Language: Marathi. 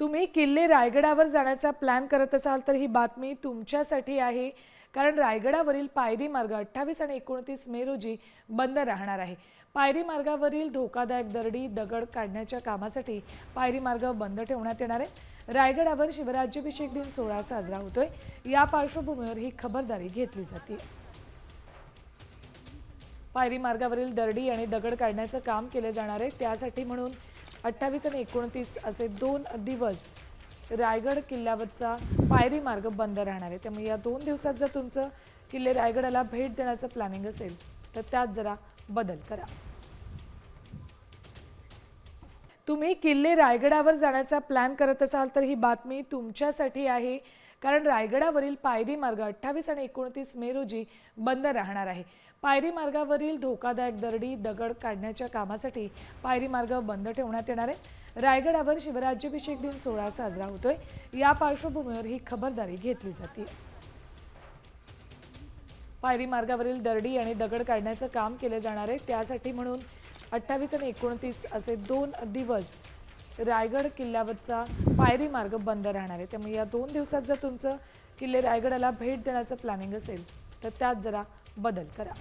तुम्ही किल्ले रायगडावर जाण्याचा प्लॅन करत असाल तर ही बातमी तुमच्यासाठी आहे. कारण रायगडावरील पायरी मार्ग अठ्ठावीस आणि एकोणतीस मे रोजी बंद राहणार आहे. पायरी मार्गावरील धोकादायक दरडी दगड काढण्याच्या कामासाठी पायरी मार्ग बंद ठेवण्यात येणार आहे. रायगडावर शिवराज्याभिषेक दिन सोहळा साजरा होतोय. या पार्श्वभूमीवर ही खबरदारी घेतली जाते. पायरी मार्गावरील दरडी आणि दगड काढण्याचं काम केलं जाणार आहे. त्यासाठी म्हणून अठ्ठावीस आणि एकोणतीस असे दोन दिवस रायगड किल्ल्यावरचा पायरी मार्ग बंद राहणार आहे. त्यामुळे या दोन दिवसात जर तुमचं किल्ले रायगडाला भेट देण्याचं प्लॅनिंग असेल तर त्यात जरा बदल करा. तुम्ही किल्ले रायगडावर जाण्याचा प्लॅन करत असाल तर ही बातमी तुमच्यासाठी आहे. कारण रायगडावरील पायरी मार्ग अठ्ठावीस आणि एकोणतीस मे रोजी बंद राहणार आहे. पायरी मार्गावरील धोकादायक दरडी दगड काढण्याच्या कामासाठी पायरी मार्ग बंद ठेवण्यात येणार आहे रायगडावर शिवराज्याभिषेक दिन सोहळा साजरा होतोय. या पार्श्वभूमीवर ही खबरदारी घेतली जाते. पायरी मार्गावरील दरडी आणि दगड काढण्याचं काम केलं जाणार आहे. त्यासाठी म्हणून अठ्ठावीस आणि एकोणतीस असे दोन दिवस रायगड किल्ल्यावरचा पायरी मार्ग बंद राहणार आहे. त्यामुळे या दोन दिवसात जर तुमचं किल्ले रायगडाला भेट देण्याचं प्लॅनिंग असेल तर त्यात जरा बदल करा.